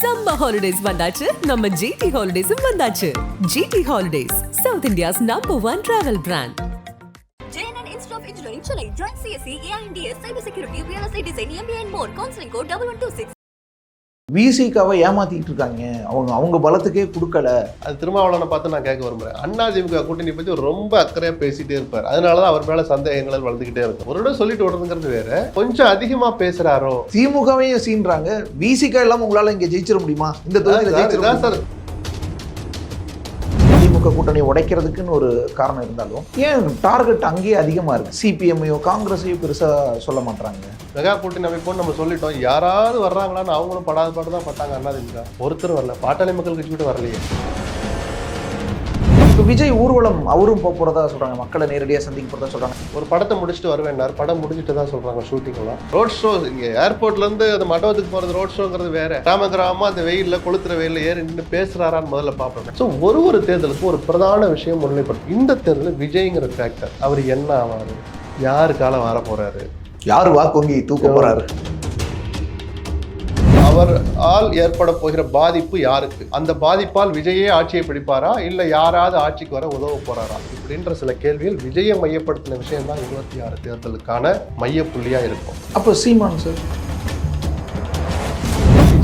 Summer holidays வந்தாச்சு நம்ம GT ஹாலிடேஸும் வந்தாச்சு GT holidays south India's number one travel brand JNN Institute of Engineering, Chennai. Join CSE, AINDS, Cybersecurity, Real Estate Design, MBA and more. Counseling code 1126. விசிகாவை ஏமாத்திட்டு இருக்காங்க. அவங்க அவங்க பலத்துக்கே கொடுக்கல. அது திருமாவளவனை பார்த்து நான் கேட்க விரும்புறேன். அண்ணா திமுக கூட்டணி பத்தி ரொம்ப அக்கறையா பேசிட்டே இருப்பார். அதனாலதான் அவர் மேல சந்தேகங்கள் வளர்ந்துகிட்டே இருக்கும் ஒரு இடம் சொல்லிட்டு விடுறதுங்கிறது வேற. கொஞ்சம் அதிகமா பேசுறாரோ? திமுகவையும் சீன்றாங்க. விசிகா இல்லாம உங்களால இங்க ஜெயிச்சிட முடியுமா? இந்த தொகுதியில முடியுமா? சார். திமுக கூட்டணி உடைக்கிறதுக்குன்னு ஒரு காரணம் இருந்தாலும் ஏன் டார்கெட் அங்கேயே அதிகமா இருக்கு? சிபிஎம்ஐயோ காங்கிரஸையோ பெருசா சொல்ல மாட்டாங்க மெகா கூட்டணி அமைப்போம் நம்ம சொல்லிட்டோம். யாராவது வர்றாங்களான்னு அவங்களும் படாத பாட்டு தான் பட்டாங்க அண்ணா ஒருத்தர் வரல. பாட்டாளி மக்கள் கட்சி கூட வரலையே. விஜய் ஊர்வலம் அவரும் போக போறதா சொல்றாங்க. மக்களை நேரடியா சந்திக்க போறதா சொல்றாங்க. ஒரு படத்தை முடிச்சுட்டு வருவேன்னார். படம் முடிச்சுட்டு தான் சொல்றாங்க ஷூட்டிங் எல்லாம். ரோட் ஷோ இங்க ஏர்போர்ட்ல இருந்து அந்த மண்டபத்துக்கு போறது ரோட் ஷோங்கிறது வேற. கிராம கிராமமா அந்த வெயில்ல கொளுத்துற வெயில்ல ஏறி நின்று பேசுறாரான்னு முதல்ல பார்ப்பேன் ஸோ ஒரு ஒரு தேர்தலுக்கும் ஒரு பிரதான விஷயம் முன்னிலைப்படும் இந்த தேர்தலில் விஜய்ங்கிற ஃபேக்டர் அவர் என்ன ஆவாரு? யாருக்கால வர போறாரு யாரு வாக்கு வங்கி தூக்க போறாரு? அவர் ஆல் ஏற்பட போகிற பாதிப்பு யாருக்கு? அந்த பாதிப்பால் விஜயே ஆட்சியை பிடிப்பாரா? இல்ல யாராவது ஆட்சிக்கு வர உதவ போறாரா? இப்படின்ற சில கேள்வியில் விஜயை மையப்படுத்தின விஷயம் தான் இருபத்தி ஆறு தேர்தலுக்கான மையப்புள்ளியா இருக்கும். அப்போ சீமான் சார்.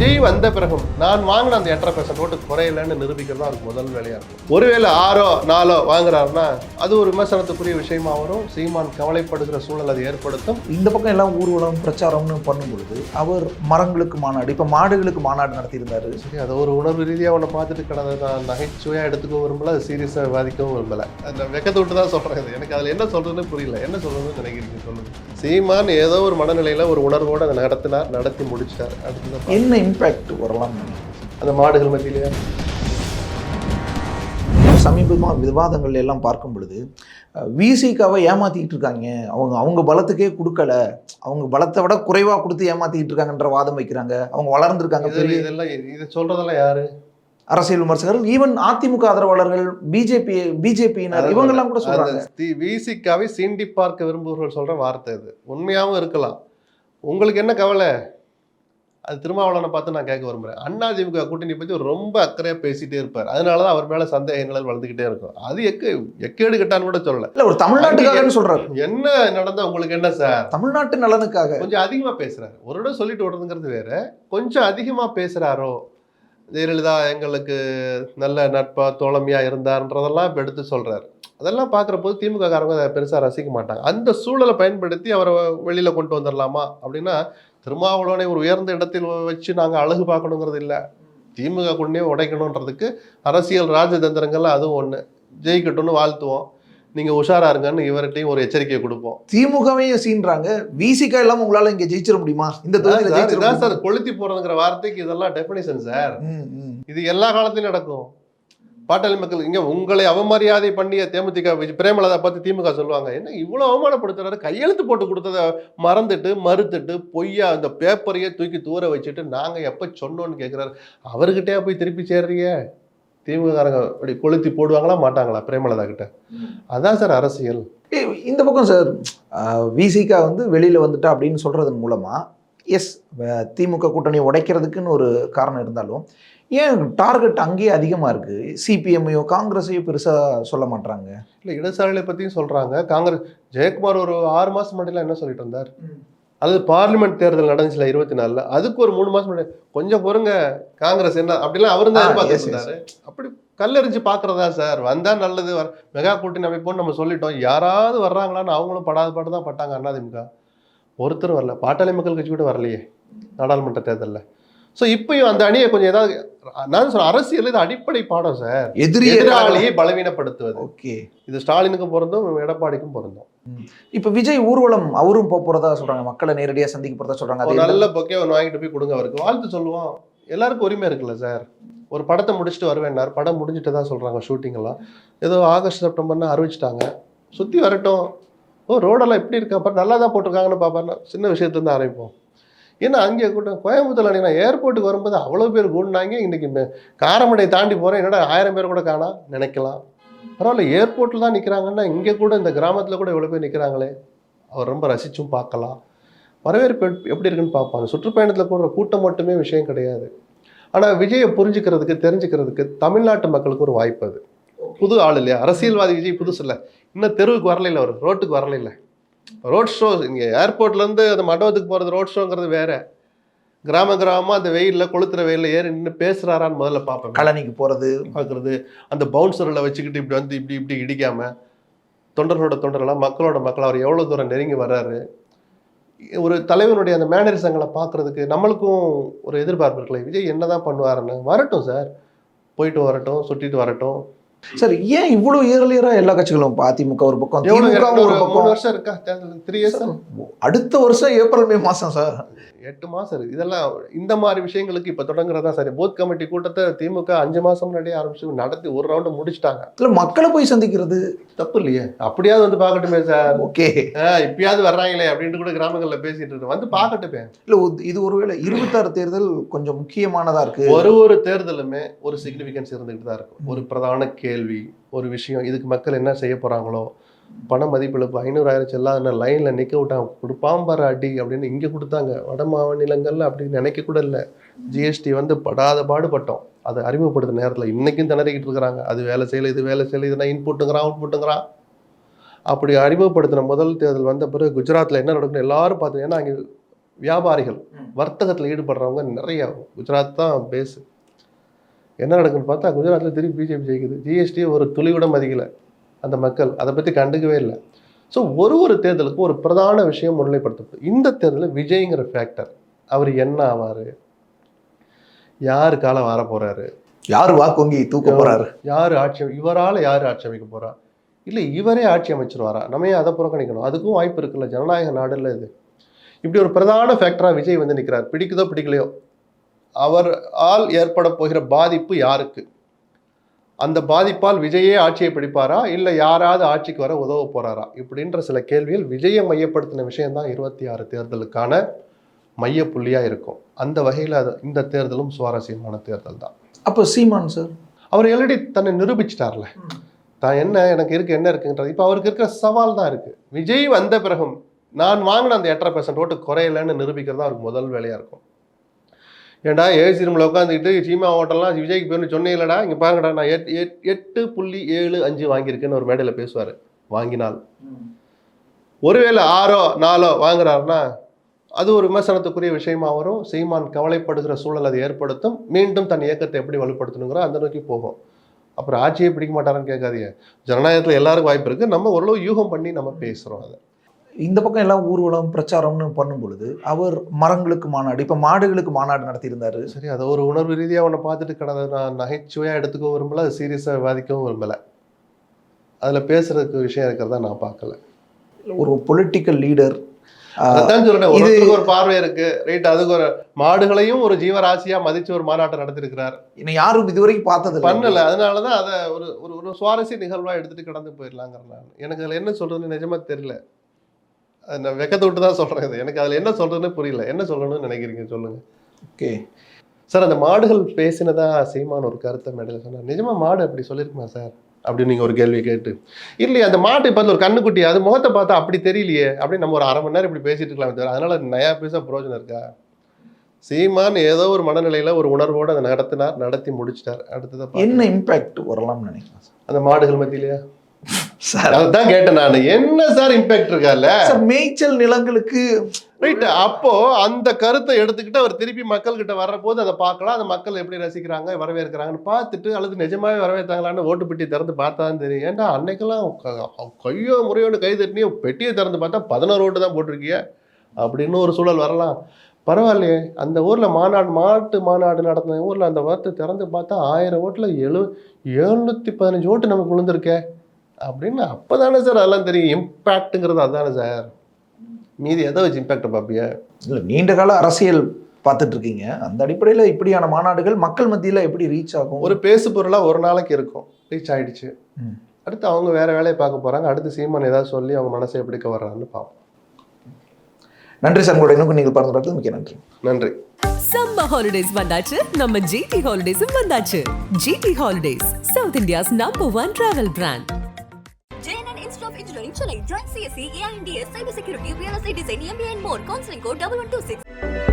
விஜய் வந்த பிறகும் நான் வாங்கின அந்த எட்டரை பர்சன்ட் ஓட்டு குறையலன்னு நிரூபிக்கிறது அதுக்கு முதல் வேலையா இருக்கும். ஒருவேளை ஆறோ நாலோ வாங்குறாருன்னா அது ஒரு விமர்சனத்துக்குரிய விஷயமா வரும். சீமான் கவலைப்படுகிற சூழல் அது ஏற்படுத்தும். இந்த பக்கம் எல்லாம் ஊர்வலம் பிரச்சாரம்னு பண்ணும் பொழுது அவர் மரங்களுக்கு மாநாடு இப்ப மாடுகளுக்கு மாநாடு நடத்தியிருந்தாரு. சரி அதை ஒரு உணர்வு ரீதியாக ஒன்று பார்த்துட்டு கடந்த நான் நகைச்சுவையாக எடுத்துக்கவும் விரும்பல அது சீரியஸாக விவாதிக்கவும் விரும்பல. அந்த வெக்கத்தை விட்டு தான் சொல்கிறேன் எனக்கு அதில் என்ன சொல்கிறதுன்னு புரியல. என்ன சொல்கிறதுன்னு நினைக்கிறீங்க? சொல்லுங்க. சீமான் ஏதோ ஒரு மனநிலையில் ஒரு உணர்வோடு அதை நடத்தினார் நடத்தி முடிச்சிட்டார் அடுத்தது என்ன இம்பாக்ட் வரலாம். அந்த மாடுகள் மத்தியிலேயே சமீபமாக விவாதங்கள் எல்லாம் பார்க்கும் பொழுது விசிகாவை ஏமாத்திக்கிட்டு இருக்காங்க. அவங்க அவங்க பலத்துக்கே கொடுக்கல. அவங்க பலத்தை விட குறைவா கொடுத்து ஏமாத்திக்கிட்டு இருக்காங்கன்ற வாதம் வைக்கிறாங்க. அவங்க வளர்ந்துருக்காங்க பெரிய இதெல்லாம் இது சொல்கிறதெல்லாம் யாரு? அரசியல் விமர்சகர்கள் ஈவன் அதிமுக ஆதரவாளர்கள் பிஜேபி பிஜேபியினர் இவங்க எல்லாம் கூட சொல்றாங்க. விசிக்காவை சீண்டி பார்க்க விரும்புபவர்கள் சொல்கிற வார்த்தை இது உண்மையாகவும் இருக்கலாம். உங்களுக்கு என்ன கவலை? அது திருமாவளவனை பார்த்து நான் கேட்க விரும்புறேன். அண்ணா திமுக கூட்டணி பற்றி ரொம்ப அக்கறையாக பேசிட்டே இருப்பார். அதனால தான் அவர் மேலே சந்தேகங்கள் வளர்ந்துக்கிட்டே இருக்கும். அது எக்கு எக்கேடு கட்டான்னு கூட சொல்லல. இல்ல ஒரு தமிழ்நாட்டுக்காகன்னு சொல்றாரு. என்ன நடந்தா உங்களுக்கு என்ன சார் தமிழ்நாட்டு நலனுக்காக. கொஞ்சம் அதிகமாக பேசுறாரு. ஒரு இடம் சொல்லிட்டு விடுறதுங்கிறது வேற. கொஞ்சம் அதிகமாக பேசுறாரோ? ஜெயலலிதா எங்களுக்கு நல்ல நட்பா தோழமையா இருந்தார்ன்றதெல்லாம் இப்போ எடுத்து சொல்றாரு. அதெல்லாம் பார்க்குற போது திமுக காரங்க அதை பெருசாக ரசிக்க மாட்டாங்க. அந்த சூழலை பயன்படுத்தி அவரை வெளியில கொண்டு வந்துடலாமா அப்படின்னா திருமாவளவனை ஒரு உயர்ந்த இடத்தில் வச்சு நாங்கள் அழகு பார்க்கணுங்கிறது இல்லை. திமுக கொண்டே உடைக்கணுன்றதுக்கு அரசியல் ராஜதந்திரங்கள்ல அதுவும் ஒன்று ஜெயிக்கட்டும்னு வாழ்த்துவோம். நீங்கள் உஷாரா இருங்கன்னு இவர்கிட்டையும் ஒரு எச்சரிக்கையை கொடுப்போம். திமுகவையும் சீன்றாங்க. விசிகா இல்லாம உங்களால இங்க ஜெயிச்சிட முடியுமா? இந்த தொகுதியில சார், கொளுத்தி போறதுங்கிற வார்த்தைக்கு இதெல்லாம் டெஃபினிஷன் சார். இது எல்லா காலத்திலும் நடக்கும். பாட்டாளி மக்கள் இங்க உங்களை அவமரியாதை பண்ணிய தேமுதிக பிரேமலதா பார்த்து திமுக சொல்லுவாங்க. என்ன இவ்வளவு அவமானப்படுத்துறாரு? கையெழுத்து போட்டு கொடுத்ததை மறந்துட்டு மறுத்துட்டு பொய்யா அந்த பேப்பரையே தூக்கி தூர வச்சுட்டு நாங்க எப்ப சொன்னோன்னு கேக்குறாரு. அவர்கிட்டயே போய் திருப்பி சேர்றீங்க? திமுககாரங்க அப்படி கொளுத்தி போடுவாங்களா மாட்டாங்களா பிரேமலதா கிட்ட? அதான் சார் அரசியல். இந்த பக்கம் சார் விசிகா வந்து வெளியில வந்துட்டா அப்படின்னு சொல்றதன் மூலமா எஸ் திமுக கூட்டணி உடைக்கிறதுக்குன்னு ஒரு காரணம் இருந்தாலும் ஏன் டார்கெட் அங்கேயே அதிகமா இருக்கு? சிபிஎம்ஐயோ காங்கிரஸையோ பெருசா சொல்ல மாட்டாங்க இல்ல இடதுசாரிகளை பத்தியும் சொல்றாங்க. காங்கிரஸ் ஜெயக்குமார் ஒரு ஆறு மாசம் முன்னாடிலாம் என்ன சொல்லிட்டு இருந்தார் அது பார்லிமெண்ட் தேர்தல் நடந்துச்சுல இருபத்தி நாலுல. அதுக்கு ஒரு மூணு மாசம் முன்னாடி கொஞ்சம் பொறுங்க காங்கிரஸ் என்ன அப்படிலாம் அவரும் தான். இருந்தாரு. அப்படி கல்லெறிஞ்சு பாக்குறதா சார்? வந்தா நல்லது வர மெகா கூட்டணி அமைப்போம்னு நம்ம சொல்லிட்டோம். யாராவது வர்றாங்களான்னு அவங்களும் படாத பாடு தான் பட்டாங்க அண்ணாதிமுக ஒருத்தரும் வரல. பாட்டாளி மக்கள் கட்சி கூட வரலையே நாடாளுமன்ற தேர்தல்ல. ஸோ இப்பயும் அந்த அணியை கொஞ்சம் ஏதாவது நான் சொல்றேன் அரசியல் இது அடிப்படை பாடம் சார் எதிரியே எதிராளியை பலவீனப்படுத்துவது. ஓகே. இது ஸ்டாலினுக்கும் பொருந்தும் எடப்பாடிக்கும் பொருந்தும். இப்ப விஜய் ஊர்வலம் அவரும் போக போறதா சொல்றாங்க. மக்களை நேரடியா சந்திக்க போறதா சொல்றாங்க. நல்ல பொக்கே ஒன்று வாங்கிட்டு போய் கொடுங்க அவருக்கு. வாழ்த்து சொல்லுவோம். எல்லாருக்கும் உரிமை இருக்குல்ல சார் ஒரு படத்தை முடிச்சுட்டு வருவேன்னார். படம் முடிஞ்சுட்டு தான் சொல்கிறாங்க ஷூட்டிங் எல்லாம். ஏதோ ஆகஸ்ட் செப்டம்பர்னு அறிவிச்சிட்டாங்க. சுற்றி வரட்டும். ஓ ரோடெல்லாம் எப்படி இருக்கு? அப்புறம் நல்லா தான் போட்டிருக்காங்கன்னு பார்ப்பாருன்னா சின்ன விஷயத்துலேருந்து ஆரம்பிப்போம். ஏன்னா அங்கே கூட்டம்? கோயம்புத்தூர் அன்னைக்கு நான் ஏர்போர்ட்டுக்கு வரும்போது அவ்வளோ பேர் கூடினாங்க. இன்னைக்கு காரமடை தாண்டி போகிறேன் என்னடா ஆயிரம் பேர் கூட காணா? நினைக்கலாம். பரவாயில்ல ஏர்போர்ட்டில் தான் நிற்கிறாங்கன்னா இங்கே கூட இந்த கிராமத்தில் கூட இவ்வளோ பேர் நிற்கிறாங்களே அவர் ரொம்ப ரசிச்சும் பார்க்கலாம். வரவேற்பு எப்- எப்படி இருக்குன்னு பார்ப்பாங்க. சுற்றுப்பயணத்தில் போடுற கூட்டம் மட்டுமே விஷயம் கிடையாது. ஆனால் விஜயை புரிஞ்சுக்கிறதுக்கு தெரிஞ்சுக்கிறதுக்கு தமிழ்நாட்டு மக்களுக்கு ஒரு வாய்ப்பு அது. புது ஆள் இல்லையா? அரசியல்வாதி விஜய் புதுசு இல்லை இன்னும் தெருவுக்கு வரல இல்லை அவர்? ரோட்டுக்கு வரல இல்லை ரோட் ஷோ இங்கே ஏர்போர்ட்லேருந்து அந்த மண்டபத்துக்கு போகிறது ரோட் ஷோங்கிறது வேற. கிராம கிராமமாக அந்த வெயிலில் கொளுத்துற வெயிலில் ஏறி நின்று பேசுகிறாரான்னு முதல்ல பார்ப்பேன் கழனிக்கு போறது. பார்க்குறது. அந்த பவுன்சரில் வச்சுக்கிட்டு இப்படி வந்து இப்படி இப்படி இடிக்காம தொண்டர்களோட தொண்டர்களாக மக்களோட மக்கள் அவர் எவ்வளோ தூரம் நெருங்கி வர்றாரு. ஒரு தலைவனுடைய அந்த மேனரிசங்களை பார்க்கறதுக்கு நம்மளுக்கும் ஒரு எதிர்பார்ப்பு இருக்குல்ல விஜய் என்னதான் பண்ணுவாருன்னு. வரட்டும் சார். போயிட்டு வரட்டும் சுட்டிட்டு வரட்டும். சார் ஏன் இவ்வளவு ஏர்லியரா எல்லா கட்சிகளும் அதிமுக ஒரு பக்கம் திமுக ஒரு பக்கம்? வருஷம் இருக்கா? த்ரீ இயர்ஸ் அடுத்த வருஷம் ஏப்ரல் மே மாசம் சார். எட்டு மாசம் இருக்கு. இதெல்லாம் இந்த மாதிரி விஷயங்களுக்கு இப்ப தொடங்குறதா சரி. பூத் கமிட்டி கூட்டத்தை திமுக அஞ்சு மாசம் முன்னாடியே ஆரம்பிச்சு நடத்தி ஒரு ரவுண்டு முடிச்சிட்டாங்க. இல்ல மக்களை போய் சந்திக்கிறது? தப்பு இல்லையே. அப்படியாவது வந்து பார்க்கட்டுமே சார். ஓகே. இப்பயாவது வர்றாங்களே அப்படின்ட்டு கூட கிராமங்கள்ல பேசிட்டு இருக்கு வந்து பார்க்கட்டுமே. இல்ல இது ஒருவேளை இருபத்தாறு தேர்தல் கொஞ்சம் முக்கியமானதா இருக்கு? ஒரு ஒரு தேர்தலுமே ஒரு சிக்னிஃபிகன்ஸ் இருந்துகிட்டு தான் இருக்கும் ஒரு பிரதான கேள்வி ஒரு விஷயம் இதுக்கு மக்கள் என்ன செய்ய போறாங்களோ பண மதிப்பிழப்பு ஐநூறாயிரம் செல்லாத லைன்ல நிக்க விட்டாங்க. கொடுப்பாம் பாரு அடி அப்படின்னு இங்க கொடுத்தாங்க. வட மாநிலங்கள்ல அப்படி நினைக்க கூட இல்லை. ஜிஎஸ்டி வந்து படாத பாடுபட்டோம். அதை அறிமுகப்படுத்த நேரத்துல இன்னைக்கும் திணறிக்கிட்டு இருக்கிறாங்க. அது வேலை செய்யல இது வேலை செய்யல இதுனா இன்புட்டுங்கிறான் அவுட்புட்டுங்கிறான் அப்படி அறிமுகப்படுத்தின முதல் தேர்தல் வந்த பிறகு குஜராத்ல என்ன நடக்குன்னு எல்லாரும் பார்த்து ஏன்னா அங்கே வியாபாரிகள் வர்த்தகத்தில் ஈடுபடுறவங்க நிறைய. குஜராத் தான் பேஸு என்ன நடக்குன்னு பார்த்தா குஜராத்தில் திருப்பி பிஜேபி ஜெயிக்குது. ஜிஎஸ்டி ஒரு துளி கூட மதிக்கல அந்த மக்கள். அதை பற்றி கண்டுக்கவே இல்லை. ஸோ ஒரு ஒரு தேர்தலுக்கும் ஒரு பிரதான விஷயம் முன்னிலைப்படுத்தப்படும் இந்த தேர்தலில் விஜய்ங்கிற ஃபேக்டர் அவர் என்ன ஆவார்? யார் காலம் வர போறாரு? யாரு வாக்குவங்கி தூக்க போறாரு? யார் ஆட்சி இவரால் யார் ஆட்சி அமைக்க போறா? இல்லை இவரே ஆட்சி அமைச்சிருவாரா? நம்ம ஏன் அதை புறக்கணிக்கணும்? அதுக்கும் வாய்ப்பு இருக்குல்ல ஜனநாயக நாடுல இது. இப்படி ஒரு பிரதான ஃபேக்டராக விஜய் வந்து நிற்கிறார் பிடிக்குதோ பிடிக்கலையோ? அவர் ஆல் ஏற்பட போகிற பாதிப்பு யாருக்கு? அந்த பாதிப்பால் விஜயே ஆட்சியை பிடிப்பாரா? இல்லை யாராவது ஆட்சிக்கு வர உதவ போறாரா? இப்படின்ற சில கேள்விகள் விஜயை மையப்படுத்தின விஷயம்தான் இருபத்தி ஆறு தேர்தலுக்கான மையப்புள்ளியாக இருக்கும். அந்த வகையில் அது இந்த தேர்தலும் சுவாரஸ்யமான தேர்தல் தான். அப்ப சீமான் சார்? அவர் ஆல்ரெடி தன்னை நிரூபிச்சிட்டார்ல. தான் என்ன எனக்கு இருக்கு என்ன இருக்குன்றது இப்போ அவருக்கு இருக்கிற சவால் தான் இருக்கு. விஜய் வந்த பிறகும் நான் வாங்கின அந்த எட்டரை பர்சன்ட் ஓட்டு குறையலன்னு நிரூபிக்கிறது தான் அவருக்கு முதல் வேலையா இருக்கும். ஏன்டா ஏசி ரூமில் உட்காந்துக்கிட்டு சீமா ஹோட்டல்லாம் விஜய்க்கு பேருந்து சொன்னீங்களடா இங்கே பாருங்கடா நான் எட் எட் எட்டு புள்ளி ஏழு அஞ்சு வாங்கியிருக்கேன்னு ஒரு மேடையில் பேசுவார் வாங்கினால். ஒருவேளை ஆறோ நாலோ வாங்குறாருன்னா அது ஒரு விமர்சனத்துக்குரிய விஷயமா வரும். சீமான் கவலைப்படுகிற சூழல் அது ஏற்படுத்தும். மீண்டும் தன் இயக்கத்தை எப்படி வலுப்படுத்தணுங்கிற அந்த நோக்கி போகும். அப்புறம் ஆட்சியை பிடிக்க மாட்டாரான்னு கேட்காதீங்க. ஜனநாயகத்தில் எல்லாருக்கும் வாய்ப்பு இருக்கு. நம்ம ஓரளவு யூகம் பண்ணி நம்ம பேசுறோம் அதை. இந்த பக்கம் எல்லாம் ஊர்வலம் பிரச்சாரம்னு பண்ணும் பொழுது அவர் மரங்களுக்கு மாநாடு இப்ப மாடுகளுக்கு மாநாடு நடத்தியிருந்தாரு. சரி அதை ஒரு உணர்வு ரீதியாக உன்னை பார்த்துட்டு கடந்த நான் நகைச்சுவையாக எடுத்துக்கவும் விரும்பல அது சீரியஸாக விவாதிக்கவும் விரும்பல. அதில் பேசுறதுக்கு விஷயம் இருக்கிறதா நான் பார்க்கல. ஒரு பொலிட்டிக்கல் லீடர் அதான் சொல்றேன் ஒருத்தருக்கு ஒரு பார்வை இருக்கு ரைட் அதுக்கு ஒரு மாடுகளையும் ஒரு ஜீவராசியா மதிச்சு ஒரு மாநாட்டை நடத்திருக்கிறார் இன்னும் யாரும் இதுவரைக்கும் பார்த்தது. பண்ணல அதனாலதான் அதை ஒரு ஒரு சுவாரஸ்ய நிகழ்வா எடுத்துட்டு கடந்து போயிடலாங்கிற நான். எனக்கு அதுல என்ன சொல்றதுன்னு நிஜமா தெரியல. நான் வெக்கத்தை விட்டு தான் சொல்றேன் இது. எனக்கு அதுல என்ன சொல்றதுன்னு புரியல. என்ன சொல்லணும்னு நினைக்கிறீங்க? சொல்லுங்க. ஓகே. சார் அந்த மாடுகள் பேசினதா சீமான் ஒரு கருத்தை மேடையில் சொன்னார். நிஜமா மாடு அப்படி சொல்லியிருக்குமா சார்? அப்படின்னு நீங்க ஒரு கேள்வி கேட்டு. இல்லையே அந்த மாட்டு பார்த்து ஒரு கண்ணுக்குட்டி அது முகத்தை பார்த்தா அப்படி தெரியலையே அப்படின்னு நம்ம ஒரு அரை மணி நேரம் இப்படி பேசிட்டு இருக்கலாம் தவிர அதனால நயா பேச பிரயோஜனம் இருக்கா? சீமான் ஏதோ ஒரு மனநிலையில ஒரு உணர்வோடு அதை நடத்தினார் நடத்தி முடிச்சிட்டார். அடுத்ததை பார்க்கலாம். என்ன இம்பாக்ட் வரலாம்னு நினைக்கிறேன் அந்த மாடுகள் மத்தியிலையா? சார். அதான் கேட்டேன் நான். என்ன சார் இம்பாக்ட் இருக்கால சார் மேய்ச்சல் நிலங்களுக்கு ரைட் அப்போ அந்த கருத்தை எடுத்துக்கிட்டு அவர் திருப்பி மக்கள் கிட்ட வர்ற போது அதை பார்க்கலாம். அந்த மக்கள் எப்படி ரசிக்கிறாங்க வரவேற்கிறாங்கன்னு பார்த்துட்டு அல்லது நிஜமாவே வரவேற்றாங்களான்னு ஓட்டு பெட்டி திறந்து பார்த்தா தான் தெரியும். ஏன்டா அன்னைக்கெல்லாம் கையோ முறையோடு கை தட்டினியோ பெட்டியை திறந்து பார்த்தா பதினோரு ஓட்டு தான் போட்டிருக்கிய அப்படின்னு ஒரு சூழல் வரலாம். பரவாயில்லையே. அந்த ஊரில் மாநாடு மாட்டு மாநாடு நடத்தின ஊரில் அந்த வார்த்தை திறந்து பார்த்தா ஆயிரம் ஓட்டில் எழு எழுநூற்றி பதினஞ்சு ஓட்டு நமக்கு விழுந்திருக்கே. அப்படின்னு அப்போ தானே சார் அதெல்லாம் தெரியும். இம்பேக்ட்டுங்கிறது அதானே சார் மீதி எதை வச்சு இம்பேக்ட் பார்ப்பிய இல்ல நீண்ட கால அரசியல் பார்த்துட்டு இருக்கீங்க அந்த அடிப்படையில இப்படியான மாநாடுகள் மக்கள் மத்தியில எப்படி ரீச் ஆகும்? ஒரு பேசு பொருளாக ஒரு நாளைக்கு இருக்கும். ரீச் ஆயிடுச்சு. ம். அடுத்து அவங்க வேற வேலையை பார்க்க போறாங்க. அடுத்து சீமான் ஏதாவது சொல்லி அவங்க மனசை எப்படிக்க வர்றான்னு பார்ப்போம். நன்றி சார் உங்களோட இன்னும் நீங்கள் பகிர்ந்து மிக்க நன்றி. நன்றி. சம்மர் ஹாலிடேஸ் வந்தாச்சு. நம்ம ஜிடி ஹாலிடேஸும் வந்தாச்சு. GT holidays south India's number one travel brand Chennai. Join CSE, AINDS, Cybersecurity, Real Estate Design, MBA and more. Counseling code 1126.